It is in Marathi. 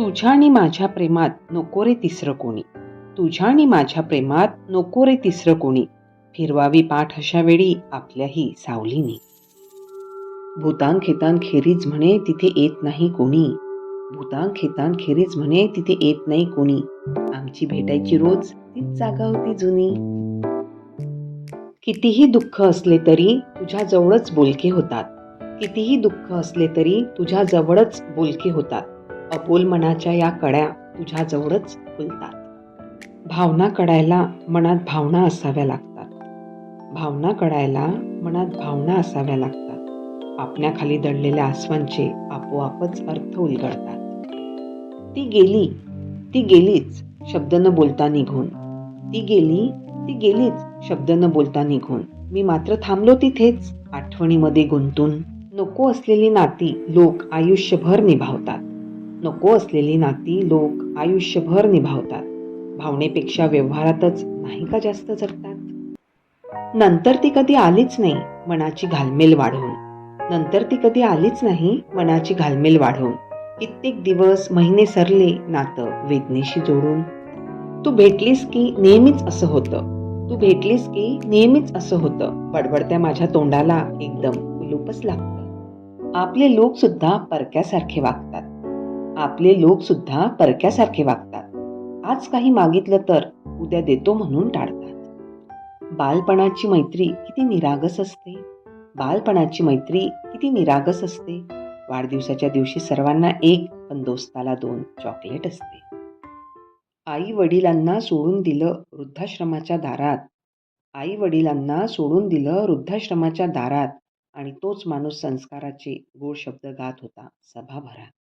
तुझ्या आणि माझ्या प्रेमात नको रे तिसरं कोणी. तुझ्या आणि माझ्या प्रेमात नको रे तिसरं कोणी. फिरवावी पाठ अशा वेळी आपल्याही सावलीने. भूतान खेतान खेरीज म्हणे तिथे येत नाही कोणी. भूतान खेतान खेरीज म्हणे तिथे येत नाही कोणी. आमची भेटायची रोज तीच जागा होती जुनी. कितीही दुःख असले तरी तुझ्या जवळच बोलके होतात. कितीही दुःख असले तरी तुझ्या जवळच बोलके होतात. अबोल मनाच्या या कड्या तुझ्याजवळच फुलतात. भावना कडायला मनात भावना असाव्या लागतात. भावना कडायला मनात भावना असाव्या लागतात. आपल्याखाली दडलेल्या आसवांचे आपोआपच अर्थ उलगडतात. ती गेली ती गेलीच शब्द न बोलता निघून. ती गेली ती गेलीच शब्द न बोलता निघून. मी मात्र थांबलो तिथेच. आठवणीमध्ये गुंतून नको असलेली नाती लोक आयुष्यभर निभावतात. नको असलेली नाती लोक आयुष्यभर निभावतात. भावनेपेक्षा व्यवहारातच नाही का जास्त जगतात? नंतर ती कधी आलीच नाही मनाची घालमेल वाढवून. नंतर ती कधी आलीच नाही मनाची घालमेल वाढवून. कित्येक दिवस महिने सरले नातं वेदनेशी जोडून. तू भेटलीस की नेहमीच असं होतं. तू भेटलीस की नेहमीच असं होतं. बडबडत्या माझ्या तोंडाला एकदम कुलूपच लागतं. आपले लोक सुद्धा परक्यासारखे वागतात. आपले लोक सुद्धा परक्यासारखे वागतात. आज काही मागितलं तर उद्या देतो म्हणून टाळतात. बालपणाची मैत्री किती निरागस असते. बालपणाची मैत्री किती निरागस असते. वाढदिवसाच्या दिवशी सर्वांना एक पण दोस्ताला दोन चॉकलेट असते. आई वडिलांना सोडून दिलं वृद्धाश्रमाच्या दारात. आई वडिलांना सोडून दिलं वृद्धाश्रमाच्या दारात आणि तोच माणूस संस्काराचे गोड शब्द गात होता सभाभरात.